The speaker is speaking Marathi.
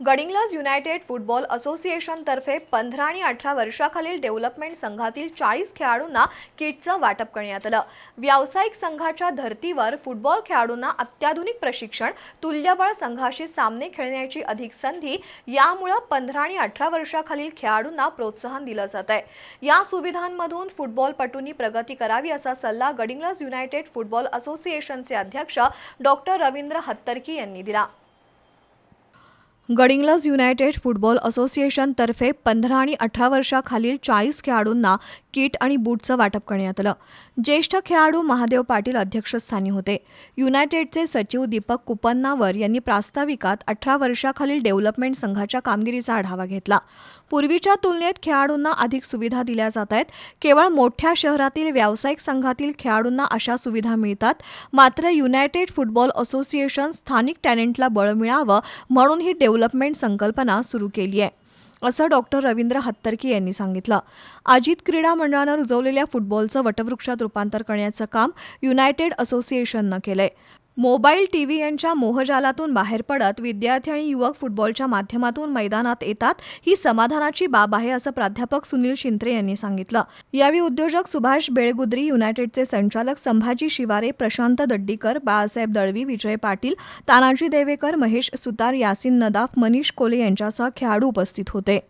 गडिंग्लज युनायटेड फुटबॉल असोसिएशनतर्फे पंधरा आणि अठरा वर्षाखालील डेव्हलपमेंट संघातील चाळीस खेळाडूंना किटचं वाटप करण्यात आलं. व्यावसायिक संघाच्या धर्तीवर फुटबॉल खेळाडूंना अत्याधुनिक प्रशिक्षण तुल्यबळ संघाशी सामने खेळण्याची अधिक संधी यामुळं पंधरा आणि अठरा वर्षाखालील खेळाडूंना प्रोत्साहन दिलं जात आहे. या सुविधांमधून फुटबॉलपटूंनी प्रगती करावी असा सल्ला गडिंग्लज युनायटेड फुटबॉल असोसिएशनचे अध्यक्ष डॉक्टर रवींद्र हत्तरकी यांनी दिला. गडिंग्लज युनायटेड फुटबॉल असोसिएशनतर्फे पंधरा आणि अठरा वर्षाखालील चाळीस खेळाडूंना किट आणि बूटचं वाटप करण्यात आलं. ज्येष्ठ खेळाडू महादेव पाटील अध्यक्षस्थानी होते. युनायटेडचे सचिव दीपक कुपन्नावर यांनी प्रास्ताविकात अठरा वर्षाखालील डेव्हलपमेंट संघाच्या कामगिरीचा आढावा घेतला. पूर्वीच्या तुलनेत खेळाडूंना अधिक सुविधा दिल्या जात आहेत. केवळ मोठ्या शहरातील व्यावसायिक संघातील खेळाडूंना अशा सुविधा मिळतात. मात्र युनायटेड फुटबॉल असोसिएशन स्थानिक टॅलेंटला बळ मिळावं म्हणून ही डेव्हलपमेंट संकल्पना सुरू केली आहे. असं डॉक्टर रवींद्र हत्तरकी यांनी सांगितलं. अजित क्रीडा मंडळानं रुजवलेल्या फुटबॉलचं वटवृक्षात रूपांतर करण्याचं काम युनायटेड असोसिएशननं केलंय. मोबाईल टी व्ही यांच्या मोहजालातून बाहेर पडत विद्यार्थी आणि युवक फुटबॉलच्या माध्यमातून मैदानात येतात ही समाधानाची बाब आहे असं प्राध्यापक सुनील शिंत्रे यांनी सांगितलं. यावेळी उद्योजक सुभाष बेळगुद्री युनायटेडचे संचालक संभाजी शिवारे प्रशांत दड्डीकर बाळासाहेब दळवी विजय पाटील तानाजी देवेकर महेश सुतार यासिन नदाफ मनीष कोले यांच्यासह खेळाडू उपस्थित होते.